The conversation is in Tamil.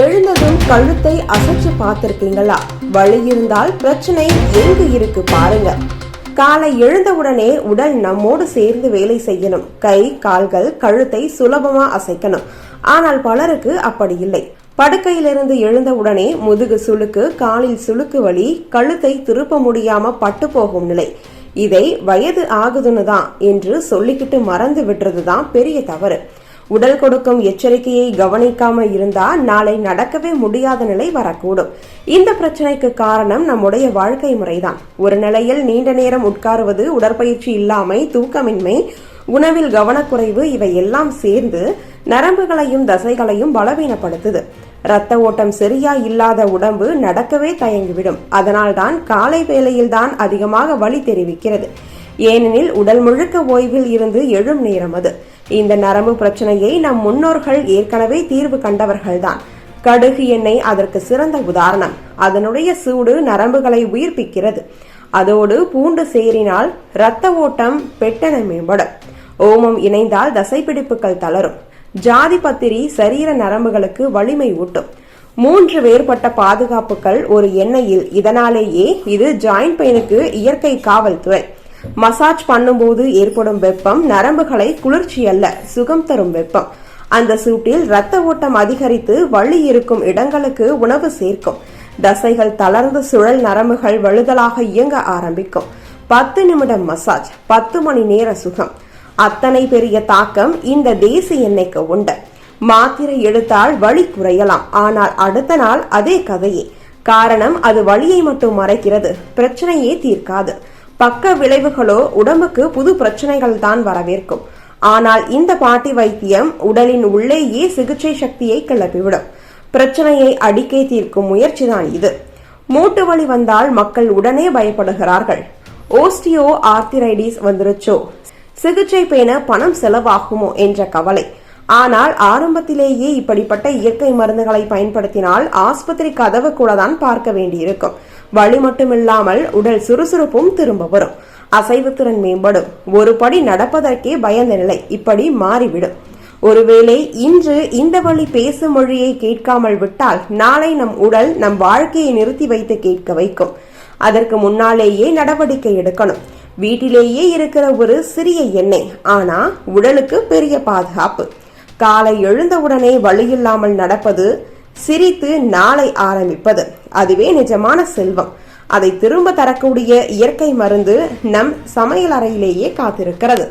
எழுந்ததும் கழுத்தை அசைச்சு பார்த்திருக்கீங்களா? வழி இருந்தால் பிரச்சனை எங்கு இருக்கு பாருங்க. காலை எழுந்தவுடனே உடல் நம்மோடு சேர்ந்து வேலை செய்யணும். கை கால்கள் கழுத்தை சுலபமா அசைக்கணும். ஆனால் பலருக்கு அப்படி இல்லை. படுக்கையிலிருந்து எழுந்தவுடனே முதுகு சுளுக்கு காலில் சுளுக்கு வலி கழுத்தை திருப்ப முடியாம பட்டு போகும் நிலை. இதை வயது ஆகுதுன்னு தான் என்று சொல்லிக்கிட்டு மறந்து விடுறது தான் பெரிய தவறு. உடல் கொடுக்கும் எச்சரிக்கையை கவனிக்காம இருந்தா நாளை நடக்கவே முடியாத நிலை வரக்கூடும். இந்த பிரச்சனைக்கு காரணம் நம்முடைய வாழ்க்கை முறைதான். ஒரு நிலையில் நீண்ட நேரம் உட்காருவது உடற்பயிற்சி இல்லாமை தூக்கமின்மை உணவில் கவனக்குறைவு இவை எல்லாம் சேர்ந்து நரம்புகளையும் தசைகளையும் பலவீனப்படுத்துது. இரத்த ஓட்டம் சரியா இல்லாத உடம்பு நடக்கவே தயங்கிவிடும். அதனால்தான் காலை வேளையில்தான் அதிகமாக வலி தெரிவிக்கிறது. ஏனெனில் உடல் முழுக்க ஓய்வில் இருந்து எழும் நேரம் அது. இந்த நரம்பு பிரச்சனையை நம் முன்னோர்கள் ஏற்கனவே தீர்வு கண்டவர்கள்தான். கடுகு எண்ணெய் அதற்கு சிறந்த உதாரணம். அதனுடைய சூடு நரம்புகளை உயிர்ப்பிக்கிறது. அதோடு பூண்டு சேரினால் இரத்த ஓட்டம் பெட்டென மேம்படும். ஓமம் இணைந்தால் தசைப்பிடிப்புகள் தளரும். ஜாதி பத்திரி சரீர நரம்புகளுக்கு வலிமை ஊட்டும். மூன்று வேறுபட்ட பாதுகாப்புகள் ஒரு எண்ணெயில். இதனாலேயே இது ஜாயிண்ட் பெயினுக்கு இயற்கை காவல்துறை. மசாஜ் பண்ணும்போது ஏற்படும் வெப்பம் நரம்புகளை குளிர்ச்சி அல்ல சுகம் தரும் வெப்பம். அந்த சூட்டில் இரத்த ஓட்டம் அதிகரித்து வலி இருக்கும் இடங்களுக்கு உணவு சேர்க்கும். தசைகள் தளர்ந்து சுழல் நரம்புகள் வழுதலாக இயங்க ஆரம்பிக்கும். பத்து நிமிடம் மசாஜ் பத்து மணி நேர சுகம். அத்தனை பெரிய தாக்கம் இந்த தேசி எண்ணெய்க்கு உண்டு. மாத்திரை எடுத்தால் வலி குறையலாம் ஆனால் அடுத்த நாள் அதே கதையே. காரணம் அது வழியை மட்டும் மறைக்கிறது. பிரச்சனையே தீர்க்காது. பக்க விளைவுகளோ உடம்புக்கு புது பிரச்சனைகள் தான் வரவேற்கும். ஆனால் இந்த பாட்டி வைத்தியம் உடலின் உள்ளேயே சிகிச்சை சக்தியை கிளப்பிவிடும். பிரச்சனையை அடிக்கே தீர்க்கும் முயற்சிதான் இது. மூட்டு வலி வந்தால் மக்கள் உடனே பயப்படுகிறார்கள். ஓஸ்டியோ ஆர்த்திரைடிஸ் வந்துருச்சோ? சிகிச்சை பேண பணம் செலவாகுமோ என்ற கவலை. ஆனால் ஆரம்பத்திலேயே இப்படிப்பட்ட இயற்கை மருந்துகளை பயன்படுத்தினால் ஆஸ்பத்திரி கதவு கூட தான் பார்க்க வேண்டியிருக்கும். வழி மட்டுமில்லாமல் உடல் சுறுசுறுப்பும் திரும்ப வரும். அசைவுத்திறன் மேம்படும். ஒரு படி நடப்பதற்கே பயந்த நிலை இப்படி மாறிவிடும். ஒருவேளை இன்று இந்த வழி பேசும் மொழியை கேட்காமல் விட்டால் நாளை நம் உடல் நம் வாழ்க்கையை நிறுத்தி வைத்து கேட்க வைக்கும். அதற்கு முன்னாலேயே நடவடிக்கை எடுக்கணும். வீட்டிலேயே இருக்கிற ஒரு சிறிய எண்ணெய். ஆனா உடலுக்கு பெரிய பாதுகாப்பு. காலை எழுந்தவுடனே வழியில்லாமல் நடப்பது சிரித்து நாளை ஆரம்பிப்பது. அதுவே நிஜமான செல்வம். அதை திரும்ப தரக்கூடிய இயற்கை மருந்து நம் சமையல் அறையிலேயே காத்திருக்கிறது.